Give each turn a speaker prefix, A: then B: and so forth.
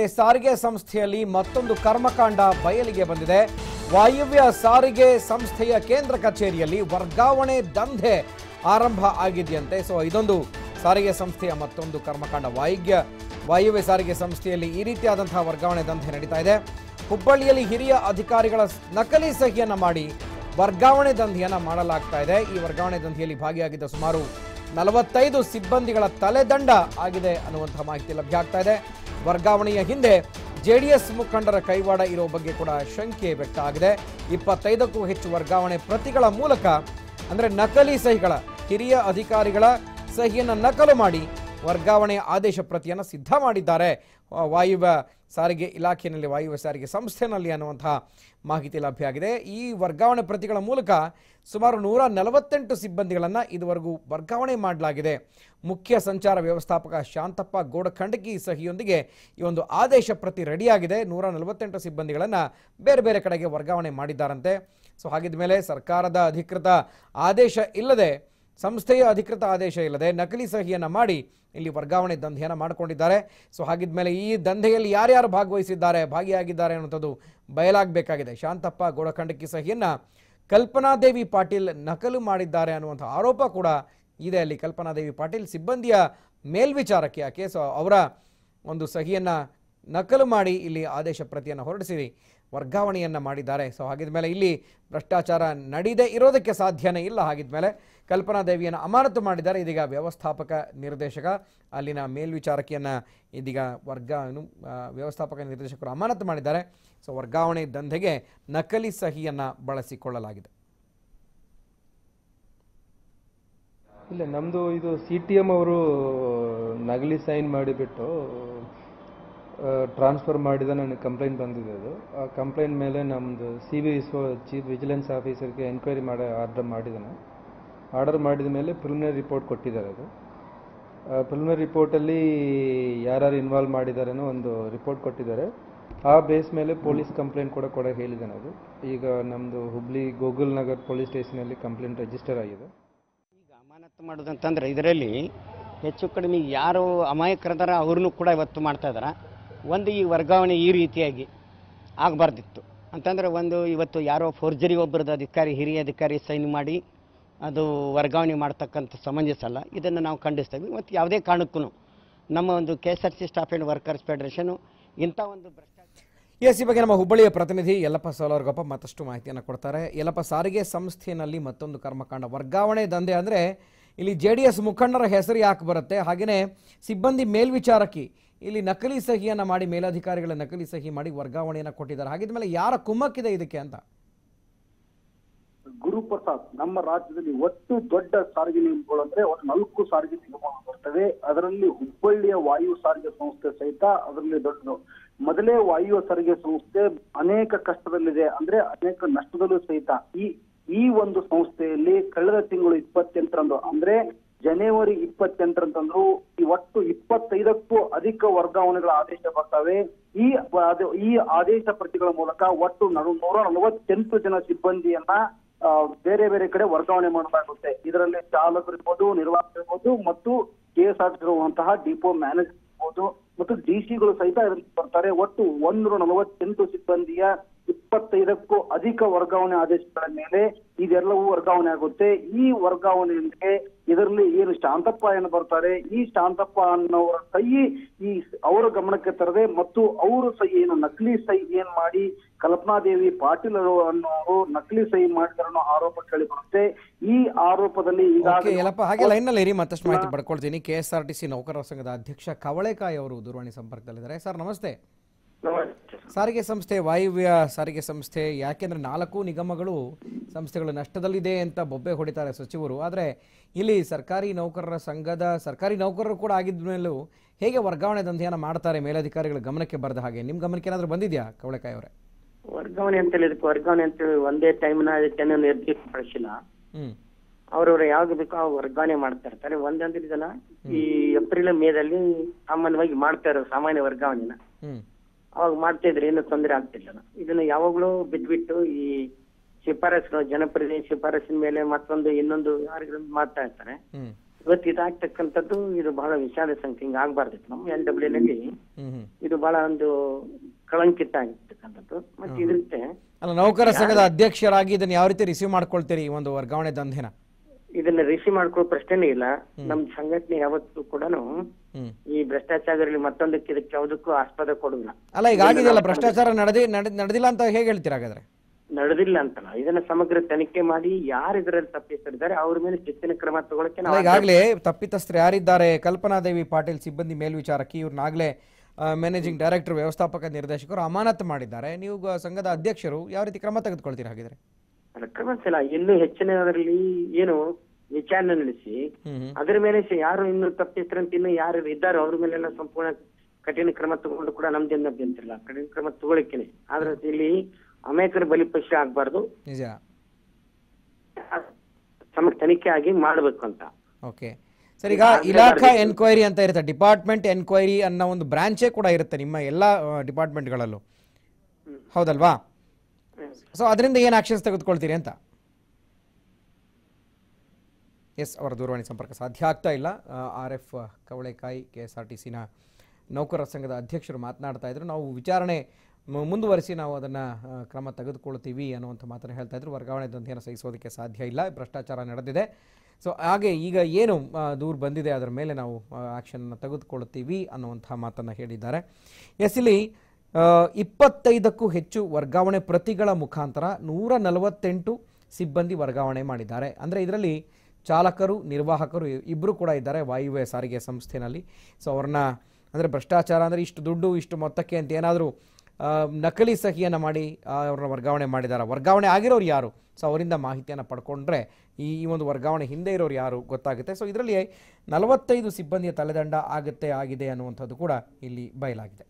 A: ಸಾರಿಗೆ ಸಂಸ್ಥೆಯಲ್ಲಿ ಮತ್ತೊಂದು ಕರ್ಮಕಾಂಡ ಬಯಲಿಗೆ ಬಂದಿದೆ. ವಾಯುವ್ಯ ಸಾರಿಗೆ ಸಂಸ್ಥೆಯ ಕೇಂದ್ರ ಕಚೇರಿಯಲ್ಲಿ ವರ್ಗಾವಣೆ ದಂಧೆ ಆರಂಭ ಆಗಿದೆಯಂತೆ. ಸೊ ಇದೊಂದು ಸಾರಿಗೆ ಸಂಸ್ಥೆಯ ಮತ್ತೊಂದು ಕರ್ಮಕಾಂಡ. ವಾಯುವ್ಯ ವಾಯುವ್ಯ ಸಾರಿಗೆ ಸಂಸ್ಥೆಯಲ್ಲಿ ಈ ರೀತಿಯಾದಂತಹ ವರ್ಗಾವಣೆ ದಂಧೆ ನಡೀತಾ ಇದೆ. ಹುಬ್ಬಳ್ಳಿಯಲ್ಲಿ ಹಿರಿಯ ಅಧಿಕಾರಿಗಳ ನಕಲಿ ಸಹಿಯನ್ನು ಮಾಡಿ ವರ್ಗಾವಣೆ ದಂಧೆಯನ್ನು ಮಾಡಲಾಗ್ತಾ ಇದೆ. ಈ ವರ್ಗಾವಣೆ ದಂಧೆಯಲ್ಲಿ ಭಾಗಿಯಾಗಿದ್ದ ಸುಮಾರು ನಲವತ್ತೈದು ಸಿಬ್ಬಂದಿಗಳ ತಲೆದಂಡ ಆಗಿದೆ ಅನ್ನುವಂತಹ ಮಾಹಿತಿ ಲಭ್ಯ ಆಗ್ತಾ ಇದೆ. ವರ್ಗಾವಣೆಯ ಹಿಂದೆ ಜೆಡಿಎಸ್ ಮುಖಂಡರ ಕೈವಾಡ ಇರೋ ಬಗ್ಗೆ ಕೂಡ ಶಂಕೆ ವ್ಯಕ್ತ ಆಗಿದೆ. ಇಪ್ಪತ್ತೈದಕ್ಕೂ ಹೆಚ್ಚು ವರ್ಗಾವಣೆ ಪ್ರತಿಗಳ ಮೂಲಕ, ಅಂದರೆ ನಕಲಿ ಸಹಿಗಳ, ಹಿರಿಯ ಅಧಿಕಾರಿಗಳ ಸಹಿಯನ್ನು ನಕಲು ಮಾಡಿ ವರ್ಗಾವಣೆ ಆದೇಶ ಪ್ರತಿಯನ್ನು ಸಿದ್ಧ ಮಾಡಿದ್ದಾರೆ. ವಾಯುವ್ಯ ಸಾರಿಗೆ ಇಲಾಖೆಯಲ್ಲಿ ವಾಯುವ್ಯ ಸಾರಿಗೆ ಸಂಸ್ಥೆನಲ್ಲಿ ಅನ್ನುವಂತಹ ಮಾಹಿತಿ ಲಭ್ಯ ಆಗಿದೆ ಈ ವರ್ಗಾವಣೆ ಪ್ರತಿಗಳ ಮೂಲಕ ಸುಮಾರು ನೂರ ನಲವತ್ತೆಂಟು ಸಿಬ್ಬಂದಿಗಳನ್ನು ಇದುವರೆಗೂ ವರ್ಗಾವಣೆ ಮಾಡಲಾಗಿದೆ. ಮುಖ್ಯ ಸಂಚಾರ ವ್ಯವಸ್ಥಾಪಕ ಶಾಂತಪ್ಪ ಗೋಡಖಂಡಕಿ ಸಹಿಯೊಂದಿಗೆ ಈ ಒಂದು ಆದೇಶ ಪ್ರತಿ ರೆಡಿಯಾಗಿದೆ. ನೂರ ನಲವತ್ತೆಂಟು ಸಿಬ್ಬಂದಿಗಳನ್ನು ಬೇರೆ ಬೇರೆ ಕಡೆಗೆ ವರ್ಗಾವಣೆ ಮಾಡಿದ್ದಾರಂತೆ. ಸೊ ಹಾಗಿದ ಮೇಲೆ ಸರ್ಕಾರದ ಅಧಿಕೃತ ಆದೇಶ ಇಲ್ಲದೆ ಸಂಸ್ಥೆಯ ಅಧಿಕೃತ ಆದೇಶ ಇಲ್ಲದೆ ನಕಲಿ ಸಹಿಯನ್ನು ಮಾಡಿ ಇಲ್ಲಿ ವರ್ಗಾವಣೆ ದಂಧೆಯನ್ನು ಮಾಡಿಕೊಂಡಿದ್ದಾರೆ. ಸೊ, ಹಾಗಿದ್ಮೇಲೆ ಈ ದಂಧೆಯಲ್ಲಿ ಯಾರ್ಯಾರು ಭಾಗವಹಿಸಿದ್ದಾರೆ, ಭಾಗಿಯಾಗಿದ್ದಾರೆ ಅನ್ನುವಂಥದ್ದು ಬಯಲಾಗಬೇಕಾಗಿದೆ. ಶಾಂತಪ್ಪ ಗೋಡಖಂಡಕಿ ಸಹಿಯನ್ನು ಕಲ್ಪನಾದೇವಿ ಪಾಟೀಲ್ ನಕಲು ಮಾಡಿದ್ದಾರೆ ಅನ್ನುವಂಥ ಆರೋಪ ಕೂಡ ಇದೆ ಅಲ್ಲಿ. ಕಲ್ಪನಾದೇವಿ ಪಾಟೀಲ್ ಸಿಬ್ಬಂದಿಯ ಮೇಲ್ವಿಚಾರಕ್ಕೆ ಯಾಕೆ ಸೊ, ಅವರ ಒಂದು ಸಹಿಯನ್ನು ನಕಲು ಮಾಡಿ ಇಲ್ಲಿ ಆದೇಶ ಪ್ರತಿಯನ್ನು ಹೊರಡಿಸಿ ವರ್ಗಾವಣೆಯನ್ನು ಮಾಡಿದ್ದಾರೆ. ಸೊ ಹಾಗಿದ ಮೇಲೆ ಇಲ್ಲಿ ಭ್ರಷ್ಟಾಚಾರ ನಡೀದೇ ಇರೋದಕ್ಕೆ ಸಾಧ್ಯನೇ ಇಲ್ಲ. ಹಾಗಿದ್ಮೇಲೆ ಕಲ್ಪನಾ ದೇವಿಯನ್ನು ಅಮಾನತು ಮಾಡಿದ್ದಾರೆ. ಇದೀಗ ವ್ಯವಸ್ಥಾಪಕ ನಿರ್ದೇಶಕ, ಅಲ್ಲಿನ ಮೇಲ್ವಿಚಾರಕಿಯನ್ನು ಇದೀಗ ವರ್ಗ ವ್ಯವಸ್ಥಾಪಕ ನಿರ್ದೇಶಕರು ಅಮಾನತು ಮಾಡಿದ್ದಾರೆ. ಸೊ ವರ್ಗಾವಣೆ ದಂಧೆಗೆ ನಕಲಿ ಸಹಿಯನ್ನು ಬಳಸಿಕೊಳ್ಳಲಾಗಿದೆ.
B: ಇಲ್ಲ ನಮ್ಮದು ಇದು ಸಿ ಟಿ ಎಂ ಅವರು ನಕಲಿ ಸೈನ್ ಮಾಡಿಬಿಟ್ಟು ಟ್ರಾನ್ಸ್ಫರ್ ಮಾಡಿದ ನನಗೆ ಕಂಪ್ಲೇಂಟ್ ಬಂದಿದೆ ಅದು. ಆ ಕಂಪ್ಲೇಂಟ್ ಮೇಲೆ ನಮ್ಮದು C B ISRO chief vigilance ಆಫೀಸರ್ಗೆ enquiry ಮಾಡಿ ಆರ್ಡರ್ ಮಾಡಿದ್ದಾನೆ ಆರ್ಡರ್ ಮಾಡಿದ ಮೇಲೆ ಪ್ರಿಲಿಮಿನರಿ ರಿಪೋರ್ಟ್ ಕೊಟ್ಟಿದ್ದಾರೆ ಅದು. ಪ್ರಿಲಿಮಿನರಿ ರಿಪೋರ್ಟಲ್ಲಿ ಯಾರ್ಯಾರು ಇನ್ವಾಲ್ವ್ ಮಾಡಿದ್ದಾರೆನೋ ಒಂದು ರಿಪೋರ್ಟ್ ಕೊಟ್ಟಿದ್ದಾರೆ. ಆ ಬೇಸ್ ಮೇಲೆ ಪೊಲೀಸ್ ಕಂಪ್ಲೇಂಟ್ ಕೂಡ ಕೊಡ ಹೇಳಿದ್ದಾನೆ ಅದು. ಈಗ ನಮ್ಮದು ಹುಬ್ಳಿ ಗೋಗುಲ್ ನಗರ್ ಪೊಲೀಸ್ ಸ್ಟೇಷನಲ್ಲಿ ಕಂಪ್ಲೇಂಟ್ ರಿಜಿಸ್ಟರ್ ಆಗಿದೆ.
C: ಈಗ ಅಮಾನತು ಮಾಡೋದಂತಂದ್ರೆ ಇದರಲ್ಲಿ ಹೆಚ್ಚು ಕಡಿಮೆ ಯಾರು ಅಮಾಯಕರದಾರ ಅವ್ರನ್ನೂ ಕೂಡ ಇವತ್ತು ಮಾಡ್ತಾ ಇದಾರೆ ಒಂದು ಈ ವರ್ಗಾವಣೆ ಈ ರೀತಿಯಾಗಿ ಆಗಬಾರ್ದಿತ್ತು. ಅಂತಂದರೆ ಒಂದು ಇವತ್ತು ಯಾರೋ ಫೋರ್ಜರಿ ಒಬ್ಬರದ್ದು ಅಧಿಕಾರಿ, ಹಿರಿಯ ಅಧಿಕಾರಿ ಸೈನ್ ಮಾಡಿ ಅದು ವರ್ಗಾವಣೆ ಮಾಡ್ತಕ್ಕಂಥ ಸಮಂಜಸ ಅಲ್ಲ. ಇದನ್ನು ನಾವು ಖಂಡಿಸ್ತೇವೆ. ಮತ್ತು ಯಾವುದೇ ಕಾರಣಕ್ಕೂ ನಮ್ಮ ಒಂದು K S R C staff and workers federation ಇಂಥ ಒಂದು ಭ್ರಷ್ಟಾಚಾರ
A: ಎಸ್, ಈ ಬಗ್ಗೆ ನಮ್ಮ ಹುಬ್ಬಳ್ಳಿಯ ಪ್ರತಿನಿಧಿ ಯಲ್ಲಪ್ಪ ಸೋಲವರ್ಗಪ್ಪ ಮತ್ತಷ್ಟು ಮಾಹಿತಿಯನ್ನು ಕೊಡ್ತಾರೆ. ಯಲ್ಲಪ್ಪ, ಸಾರಿಗೆ ಸಂಸ್ಥೆಯಲ್ಲಿ ಮತ್ತೊಂದು ಕರ್ಮಕಾಂಡ. ವರ್ಗಾವಣೆ ದಂಧೆ ಅಂದರೆ ಇಲ್ಲಿ ಜೆ ಡಿ ಎಸ್ ಮುಖಂಡರ ಹೆಸರು ಯಾಕೆ ಬರುತ್ತೆ? ಹಾಗೆಯೇ ಸಿಬ್ಬಂದಿ ಮೇಲ್ವಿಚಾರಕಿ ಇಲ್ಲಿ ನಕಲಿ ಸಹಿಯನ್ನು ಮಾಡಿ ಮೇಲಧಿಕಾರಿಗಳ ನಕಲಿ ಸಹಿ ಮಾಡಿ ವರ್ಗಾವಣೆಯನ್ನು ಕೊಟ್ಟಿದ್ದಾರೆ. ಹಾಗಿದ ಮೇಲೆ ಯಾರ ಕುಮ್ಮಕ್ಕಿದೆ ಇದಕ್ಕೆ ಅಂತ?
D: ಗುರುಪ್ರಸಾದ್, ನಮ್ಮ ರಾಜ್ಯದಲ್ಲಿ ಒಟ್ಟು ದೊಡ್ಡ ಸಾರಿಗೆ ನಿಗಮಗಳು ಅಂದ್ರೆ ಒಂದು ನಾಲ್ಕು ಸಾರಿಗೆ ನಿಗಮಗಳು ಬರ್ತವೆ. ಅದರಲ್ಲಿ ಹುಬ್ಬಳ್ಳಿಯ ವಾಯು ಸಾರಿಗೆ ಸಂಸ್ಥೆ ಸಹಿತ ಅದರಲ್ಲಿ ದೊಡ್ಡದು ಮೊದಲೇ ವಾಯು ಸಾರಿಗೆ ಸಂಸ್ಥೆ ಅನೇಕ ಕಷ್ಟದಲ್ಲಿದೆ ಅಂದ್ರೆ ಅನೇಕ ನಷ್ಟದಲ್ಲೂ ಸಹಿತ ಈ ಈ ಒಂದು ಸಂಸ್ಥೆಯಲ್ಲಿ ಕಳೆದ ತಿಂಗಳು ಇಪ್ಪತ್ತೆಂಟರಂದು, ಅಂದ್ರೆ ಜನವರಿ ಇಪ್ಪತ್ತೆಂಟರಂತಂದ್ರು ಈ ಒಟ್ಟು ಇಪ್ಪತ್ತೈದಕ್ಕೂ ಅಧಿಕ ವರ್ಗಾವಣೆಗಳ ಆದೇಶ ಬರ್ತವೆ. ಈ ಈ ಆದೇಶ ಪ್ರತಿಗಳ ಮೂಲಕ ಒಟ್ಟು ನೂರ ನಲವತ್ತೆಂಟು ಜನ ಸಿಬ್ಬಂದಿಯನ್ನ ಬೇರೆ ಬೇರೆ ಕಡೆ ವರ್ಗಾವಣೆ ಮಾಡಲಾಗುತ್ತೆ. ಇದರಲ್ಲಿ ಚಾಲಕರು ಇರ್ಬೋದು, ನಿರ್ವಾಹಕರು ಇರ್ಬೋದು, ಮತ್ತು ಕೆ ಎಸ್ ಆರ್ ಇರುವಂತಹ ಡಿಪೋ ಮ್ಯಾನೇಜರ್ ಇರ್ಬೋದು, ಮತ್ತು ಡಿ ಸಿಗಳು ಸಹಿತ ಬರ್ತಾರೆ ಒಟ್ಟು ಒಂದೂರ ನಲವತ್ತೆಂಟು ಸಿಬ್ಬಂದಿಯ ಇಪ್ಪತ್ತೈದಕ್ಕೂ ಅಧಿಕ ವರ್ಗಾವಣೆ ಆದೇಶಗಳ ಮೇಲೆ ಇದೆಲ್ಲವೂ ವರ್ಗಾವಣೆ ಆಗುತ್ತೆ. ಈ ವರ್ಗಾವಣೆಯೊಂದಿಗೆ ಇದರಲ್ಲಿ ಏನು ಶಾಂತಪ್ಪ ಏನು ಬರ್ತಾರೆ ಈ ಶಾಂತಪ್ಪ ಅನ್ನೋರ ಸಹಿ ಈ ಅವರ ಗಮನಕ್ಕೆ ತರದೆ ಮತ್ತು ಅವರು ಸಹಿ ಏನು ನಕಲಿ ಸಹಿ ಏನ್ ಮಾಡಿ ಕಲ್ಪನಾದೇವಿ ಪಾಟೀಲ್ ಅನ್ನೋರು ನಕಲಿ ಸಹಿ ಮಾಡಿದಾರೆ ಅನ್ನೋ ಆರೋಪ ಕೇಳಿ ಬರುತ್ತೆ. ಈ ಆರೋಪದಲ್ಲಿ ಈಗಾಗಲೇ
A: ಹಾಗೆ ಲೈನಲ್ಲಿ ಇರಿ ಮತ್ತಷ್ಟು ಮಾಹಿತಿ ಪಡ್ಕೊಳ್ತೀನಿ. K S R T C ನೌಕರರ ಸಂಘದ ಅಧ್ಯಕ್ಷ ಕವಳೆಕಾಯಿ ಅವರು ದೂರವಾಣಿ ಸಂಪರ್ಕದಲ್ಲಿದ್ದಾರೆ. ಸರ್ ನಮಸ್ತೆ. ಸಾರಿಗೆ ಸಂಸ್ಥೆ ವಾಯುವ್ಯ ಸಾರಿಗೆ ಸಂಸ್ಥೆ ಯಾಕೆಂದ್ರೆ ನಾಲ್ಕು ನಿಗಮಗಳು ಸಂಸ್ಥೆಗಳು ನಷ್ಟದಲ್ಲಿದೆ ಅಂತ ಬೊಬ್ಬೆ ಹೊಡಿತಾರೆ ಸಚಿವರು. ಆದರೆ ಇಲ್ಲಿ ಸರ್ಕಾರಿ ನೌಕರರ ಸಂಘದ ಸರ್ಕಾರಿ ನೌಕರರು ಕೂಡ ಆಗಿದ್ದ ಮೇಲೂ ಹೇಗೆ ವರ್ಗಾವಣೆ ದಂಧೆಯನ್ನು ಮಾಡ್ತಾರೆ ಮೇಲಧಿಕಾರಿಗಳ ಗಮನಕ್ಕೆ ಬರದ ಹಾಗೆ. ನಿಮ್ಮ ಗಮನಕ್ಕೆ ಏನಾದರೂ ಬಂದಿದ್ಯಾ ಕವಳೆಕಾಯಿ ಅವರೇ?
E: ವರ್ಗಾವಣೆ ಅಂತೇಳಿ ಇದಕ್ಕೆ ವರ್ಗಾವಣೆ ಅಂತೇಳಿ ಒಂದೇ ಟೈಮ್ನ ಇದಕ್ಕೆ ನಿರ್ದಿಷ್ಟಪಡಿಸಿಲ್ಲ.
A: ಹ್ಞೂ
E: ಅವ್ರವ್ರು ಯಾವಾಗ ಬೇಕೋ ಆ ವರ್ಗಾವಣೆ ಮಾಡ್ತಾ ಇರ್ತಾರೆ. ಒಂದಂದ್ರೆ ಇದನ್ನ ಈ ಏಪ್ರಿಲ್ ಮೇದಲ್ಲಿ ಸಾಮಾನ್ಯವಾಗಿ ಮಾಡ್ತಾ ಇರೋ ಸಾಮಾನ್ಯ ವರ್ಗಾವಣೆನ. ಅವಾಗ ಮಾಡ್ತಾ ಇದ್ರೆ ಏನು ತೊಂದರೆ ಆಗ್ತಿಲ್ಲ ಇದನ್ನ ಯಾವಾಗ್ಲೂ ಬಿದ್ಬಿಟ್ಟು ಈ ಶಿಫಾರಸ್ಸು ಜನಪ್ರತಿನಿಧಿ ಶಿಫಾರಸ್ಸಿನ ಮೇಲೆ ಮತ್ತೊಂದು ಇನ್ನೊಂದು ಯಾರಿಗೂ ಮಾಡ್ತಾ ಇರ್ತಾರೆ. ಇವತ್ತು ಇದಾಗ್ತಕ್ಕಂಥದ್ದು ಇದು ಬಹಳ ವಿಷಾದ ಸಂಖ್ಯೆ ಹಿಂಗ್ ಆಗ್ಬಾರ್ದಿತ್ತು. ನಮ್ಮ ಎನ್ ಡಬ್ಲ್ಯೂ ನಲ್ಲಿ ಇದು ಬಹಳ ಒಂದು ಕಳಂಕಿತ ಆಗಿರ್ತಕ್ಕಂಥದ್ದು ಮತ್ತೆ ಇದಕ್ಕೆ
A: ಅಲ್ಲ ನೌಕರ ಸಂಘದ ಅಧ್ಯಕ್ಷರಾಗಿ ಇದನ್ನ ಯಾವ ರೀತಿ ರಿಸೀವ್ ಮಾಡ್ಕೊಳ್ತೀರಿ ಈ ಒಂದು ವರ್ಗಾವಣೆ ದಂಧೆನ?
E: ಇದನ್ನ ರಿಸೀವ್ ಮಾಡ್ಕೊಳ್ಳೋ ಪ್ರಶ್ನೆನೇ ಇಲ್ಲ. ನಮ್ ಸಂಘಟನೆ ಯಾವತ್ತೂ ಕೂಡ ಈ ಭ್ರಷ್ಟಾಚಾರ ಇರಲಿ ಮತ್ತೊಂದಕ್ಕೆ ಇದಕ್ಕೆ ಯಾವುದಕ್ಕೂ ಆಸ್ಪದ ಕೊಡುದಿಲ್ಲ
A: ಅಲ್ಲ ಈಗ ಆಗಿದೆಯಲ್ಲ ಭ್ರಷ್ಟಾಚಾರ ನಡೆದಿ ನಡೆ- ನಡೆದಿಲ್ಲ ಅಂತ ಹೇಗೆ ಹೇಳ್ತೀರಾ ಹಾಗಾದ್ರೆ?
E: ನಡೆದಿಲ್ಲ ಅಂತಲ್ಲ ಇದನ್ನ ಸಮಗ್ರ ತನಿಖೆ ಮಾಡಿ ಯಾರು ಇದರಲ್ಲಿ ತಪ್ಪಿಸ್ತಿದ್ದಾರೆ ಅವ್ರ ಮೇಲೆ ಶಿಸ್ತಿನ ಕ್ರಮ ತಗೊಳಕ್ಕೆ ನಾವು
A: ಈಗಾಗಲೇ ತಪ್ಪಿತಸ್ಥರು ಯಾರಿದ್ದಾರೆ? ಕಲ್ಪನಾದೇವಿ ಪಾಟೀಲ್ ಸಿಬ್ಬಂದಿ ಮೇಲ್ವಿಚಾರಕಿ ಇವ್ರನ್ನಾಗಲೇ ಮ್ಯಾನೇಜಿಂಗ್ ಡೈರೆಕ್ಟರ್ ವ್ಯವಸ್ಥಾಪಕ ನಿರ್ದೇಶಕರು ಅಮಾನತು ಮಾಡಿದ್ದಾರೆ. ನೀವು ಸಂಘದ ಅಧ್ಯಕ್ಷರು ಯಾವ ರೀತಿ ಕ್ರಮ ತೆಗೆದುಕೊಳ್ತೀರಾ ಹಾಗಿದ್ರೆ?
E: ಅಲ್ಲ, ಕ್ರಮ ಇನ್ನೂ ಹೆಚ್ಚಿನ ಅದರಲ್ಲಿ ಏನು ವಿಚಾರಣೆ ನಡೆಸಿ. ಅದರ ಮೇಲೆ ಯಾರು ಇನ್ನು ತಪ್ಪಿಸ್ತಾರಂತ ಇನ್ನು ಯಾರು ಇದ್ದಾರೋ ಅವ್ರ ಮೇಲೆಲ್ಲ ಸಂಪೂರ್ಣ ಕಠಿಣ ಕ್ರಮ ತಗೊಂಡು ಕೂಡ ನಮ್ದೇನು ಅಭ್ಯಂತರ ಇಲ್ಲ ಕಠಿಣ ಕ್ರಮ ತಗೊಳಿಕ್ಕೇನೆ ಆದ್ರೆ ಇಲ್ಲಿ ಅಮೇಕರ ಬಲಿಪಶು ಆಗ್ಬಾರ್ದು.
A: ನಿಜ.
E: ಸಮ ತನಿಖೆ ಆಗಿ ಮಾಡ್ಬೇಕು ಅಂತ.
A: ಓಕೆ. ಸರ್ ಈಗ ಇಲಾಖಾ ಎನ್ಕ್ವೈರಿ ಅಂತ ಇರುತ್ತೆ. ಡಿಪಾರ್ಟ್ಮೆಂಟ್ ಎನ್ಕ್ವೈರಿ ಅನ್ನೋ ಒಂದು ಬ್ರಾಂಚೇ ಕೂಡ ಇರುತ್ತೆ ನಿಮ್ಮ ಎಲ್ಲ ಡಿಪಾರ್ಟ್ಮೆಂಟ್ಗಳಲ್ಲೂ. ಹೌದಲ್ವಾ? ಸೊ ಅದರಿಂದ ಏನು ಆಕ್ಷನ್ಸ್ ತೆಗೆದುಕೊಳ್ತೀರಿ ಅಂತ? ಎಸ್ ಅವರ ದೂರವಾಣಿ ಸಂಪರ್ಕ ಸಾಧ್ಯ ಆಗ್ತಾ ಇಲ್ಲ. R F Kavalekai K S R T ಸಿನ ನೌಕರರ ಸಂಘದ ಅಧ್ಯಕ್ಷರು ಮಾತನಾಡ್ತಾ ಇದ್ರು. ನಾವು ವಿಚಾರಣೆ ಮುಂದುವರೆಸಿ ನಾವು ಅದನ್ನು ಕ್ರಮ ತೆಗೆದುಕೊಳ್ತೀವಿ ಅನ್ನುವಂಥ ಮಾತನ್ನು ಹೇಳ್ತಾ ಇದ್ರು. ವರ್ಗಾವಣೆ ದಂಧೆಯನ್ನು ಸಹಿಸೋದಕ್ಕೆ ಸಾಧ್ಯ ಇಲ್ಲ. ಭ್ರಷ್ಟಾಚಾರ ನಡೆದಿದೆ. ಸೊ, ಹಾಗೆ ಈಗ ಏನು ದೂರು ಬಂದಿದೆ ಅದರ ಮೇಲೆ ನಾವು ಆ್ಯಕ್ಷನ್ನ ತೆಗೆದುಕೊಳ್ತೀವಿ ಅನ್ನುವಂಥ ಮಾತನ್ನು ಹೇಳಿದ್ದಾರೆ. ಎಸ್, ಇಲ್ಲಿ ಇಪ್ಪತ್ತೈದಕ್ಕೂ ಹೆಚ್ಚು ವರ್ಗಾವಣೆ ಪ್ರತಿಗಳ ಮುಖಾಂತರ ನೂರ ನಲವತ್ತೆಂಟು ಸಿಬ್ಬಂದಿ ವರ್ಗಾವಣೆ ಮಾಡಿದ್ದಾರೆ. ಅಂದರೆ ಇದರಲ್ಲಿ ಚಾಲಕರು, ನಿರ್ವಾಹಕರು ಇಬ್ಬರು ಕೂಡ ಇದ್ದಾರೆ ವಾಯುವ್ಯ ಸಾರಿಗೆ ಸಂಸ್ಥೆನಲ್ಲಿ. ಸೊ ಅವ್ರನ್ನ ಅಂದರೆ ಭ್ರಷ್ಟಾಚಾರ ಅಂದರೆ ಇಷ್ಟು ದುಡ್ಡು, ಇಷ್ಟು ಮೊತ್ತಕ್ಕೆ ಅಂತ ಏನಾದರೂ ನಕಲಿ ಸಹಿಯನ್ನು ಮಾಡಿ ಅವ್ರನ್ನ ವರ್ಗಾವಣೆ ಮಾಡಿದ್ದಾರೆ ವರ್ಗಾವಣೆ ಆಗಿರೋರು ಯಾರು? ಸೊ ಅವರಿಂದ ಮಾಹಿತಿಯನ್ನು ಪಡ್ಕೊಂಡ್ರೆ ಈ ಒಂದು ವರ್ಗಾವಣೆ ಹಿಂದೆ ಇರೋರು ಯಾರು ಗೊತ್ತಾಗುತ್ತೆ. ಸೊ ಇದರಲ್ಲಿ ನಲವತ್ತೈದು ಸಿಬ್ಬಂದಿಯ ತಲೆದಂಡ ಆಗುತ್ತೆ, ಆಗಿದೆ ಅನ್ನುವಂಥದ್ದು ಕೂಡ ಇಲ್ಲಿ ಬಯಲಾಗಿದೆ.